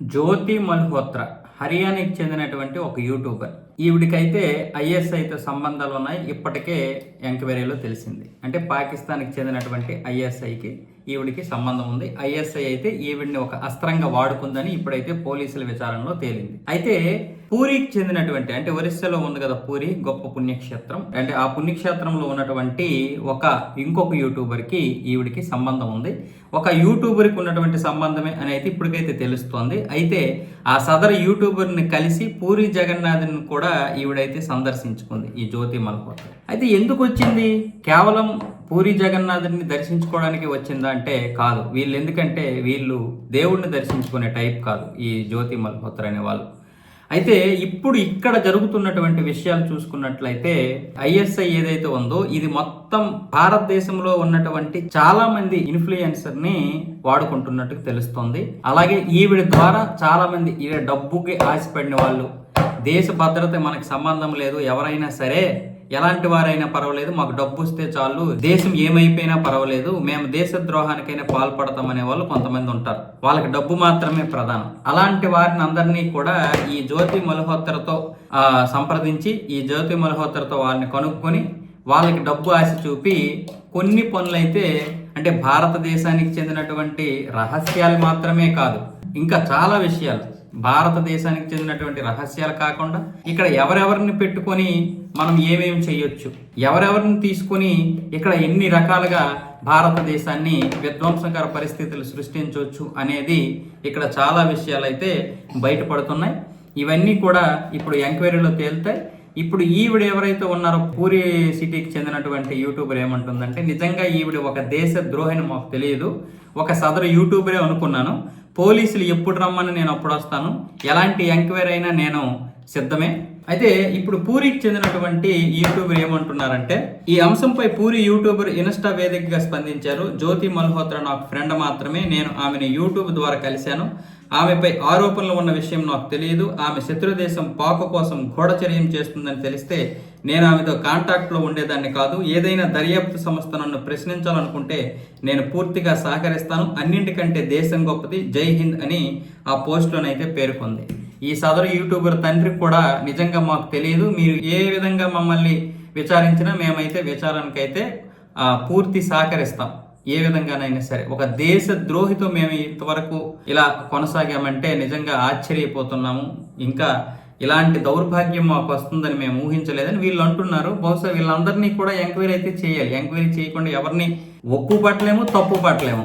జ్యోతి మల్హోత్రా హర్యానాకి చెందినటువంటి ఒక యూట్యూబర్ ఈవిడికైతే ఐఎస్ఐతో సంబంధాలు ఉన్నాయి. ఇప్పటికే ఎంక్వైరీలో తెలిసింది. అంటే పాకిస్తాన్కి చెందినటువంటి ఐఎస్ఐకి ఈవిడికి సంబంధం ఉంది. ఐఎస్ఐ అయితే ఈవిడిని ఒక అస్త్రంగా వాడుకుందని ఇప్పుడైతే పోలీసుల విచారణలో తేలింది. అయితే పూరికి చెందినటువంటి అంటే ఒరిస్సాలో ఉంది కదా పూరి గొప్ప పుణ్యక్షేత్రం. అంటే ఆ పుణ్యక్షేత్రంలో ఉన్నటువంటి ఒక ఇంకొక యూట్యూబర్కి ఈవిడికి సంబంధం ఉంది. ఒక యూట్యూబర్కి ఉన్నటువంటి సంబంధమే అని అయితే ఇప్పటికైతే తెలుస్తోంది. అయితే ఆ సదరు యూట్యూబర్ని కలిసి పూరి జగన్నాథ్ని కూడా ఈవిడైతే సందర్శించుకుంది ఈ జ్యోతి మల్హోత్ర అయితే ఎందుకు వచ్చింది కేవలం పూరి జగన్నాథుని దర్శించుకోవడానికి వచ్చిందా అంటే కాదు. వీళ్ళు ఎందుకంటే వీళ్ళు దేవుణ్ణి దర్శించుకునే టైప్ కాదు ఈ జ్యోతి మల్హోత్ర అనే వాళ్ళు. అయితే ఇప్పుడు ఇక్కడ జరుగుతున్నటువంటి విషయాలు చూసుకున్నట్లయితే ఐఎస్ఐ ఏదైతే ఉందో ఇది మొత్తం భారతదేశంలో ఉన్నటువంటి చాలా మంది ఇన్ఫ్లుయెన్సర్ని వాడుకుంటున్నట్టు తెలుస్తోంది. అలాగే ఈవిడ ద్వారా చాలా మంది ఈవిడ డబ్బుకి ఆశపడిన వాళ్ళు దేశ భద్రత మనకు సంబంధం లేదు ఎవరైనా సరే ఎలాంటి వారైనా పర్వాలేదు మాకు డబ్బు వస్తే చాలు దేశం ఏమైపోయినా పర్వాలేదు మేము దేశ ద్రోహానికైనా పాల్పడతామనే వాళ్ళు కొంతమంది ఉంటారు. వాళ్ళకి డబ్బు మాత్రమే ప్రధానం. అలాంటి వారిని అందరినీ కూడా ఈ జ్యోతి మల్హోత్రతో సంప్రదించి ఈ జ్యోతి మల్హోత్రతో వారిని కనుక్కొని వాళ్ళకి డబ్బు ఆశ చూపి కొన్ని పనులైతే అంటే భారతదేశానికి చెందినటువంటి రహస్యాలు మాత్రమే కాదు ఇంకా చాలా విషయాలు. భారతదేశానికి చెందినటువంటి రహస్యాలు కాకుండా ఇక్కడ ఎవరెవరిని పెట్టుకొని మనం ఏమేమి చేయొచ్చు? ఎవరెవరిని తీసుకొని ఇక్కడ ఎన్ని రకాలుగా భారతదేశాన్ని విధ్వంసకర పరిస్థితులు సృష్టించవచ్చు అనేది ఇక్కడ చాలా విషయాలు అయితే బయటపడుతున్నాయి. ఇవన్నీ కూడా ఇప్పుడు ఎంక్వైరీలో తేలుతాయి. ఇప్పుడు ఈవిడ ఎవరైతే ఉన్నారో పూరి సిటీకి చెందినటువంటి యూట్యూబర్ ఏమంటుందంటే నిజంగా ఈవిడ ఒక దేశ ద్రోహిని మాకు తెలియదు. ఒక సదరు యూట్యూబరే అనుకున్నాను. పోలీసులు ఎప్పుడు రమ్మని నేను అప్పుడు వస్తాను. ఎలాంటి ఎంక్వైరీ అయినా నేను సిద్ధమే. అయితే ఇప్పుడు పూరికి చెందినటువంటి యూట్యూబర్ ఏమంటున్నారంటే ఈ అంశంపై పూరి యూట్యూబర్ ఇన్స్టా వేదికగా స్పందించారు. జ్యోతి మల్హోత్రా నాకు ఫ్రెండ్ మాత్రమే నేను ఆమెను యూట్యూబ్ ద్వారా కలిశాను. ఆమెపై ఆరోపణలు ఉన్న విషయం నాకు తెలియదు. ఆమె శత్రుదేశం పాకు కోసం గూఢచర్యం చేస్తుందని తెలిస్తే నేను ఆమెతో కాంటాక్ట్లో ఉండేదాన్ని కాదు. ఏదైనా దర్యాప్తు సంస్థ నన్ను ప్రశ్నించాలనుకుంటే నేను పూర్తిగా సహకరిస్తాను. అన్నింటికంటే దేశం గొప్పది జై హింద్ అని ఆ పోస్ట్లోనైతే పేర్కొంది. ఈ సదరు యూట్యూబర్ తండ్రి కూడా నిజంగా మాకు తెలియదు. మీరు ఏ విధంగా మమ్మల్ని విచారించినా మేమైతే విచారణకైతే పూర్తి సహకరిస్తాం. ఏ విధంగానైనా సరే. ఒక దేశ ద్రోహితో మేము ఇంతవరకు ఇలా కొనసాగామంటే నిజంగా ఆశ్చర్యపోతున్నాము. ఇంకా ఇలాంటి దౌర్భాగ్యం మాకు వస్తుందని మేము ఊహించలేదని వీళ్ళు అంటున్నారు. బహుశా వీళ్ళందరినీ కూడా ఎంక్వైరీ అయితే చేయాలి. ఎంక్వైరీ చేయకుండా ఎవరిని ఒప్పు పట్టలేము తప్పు పట్టలేము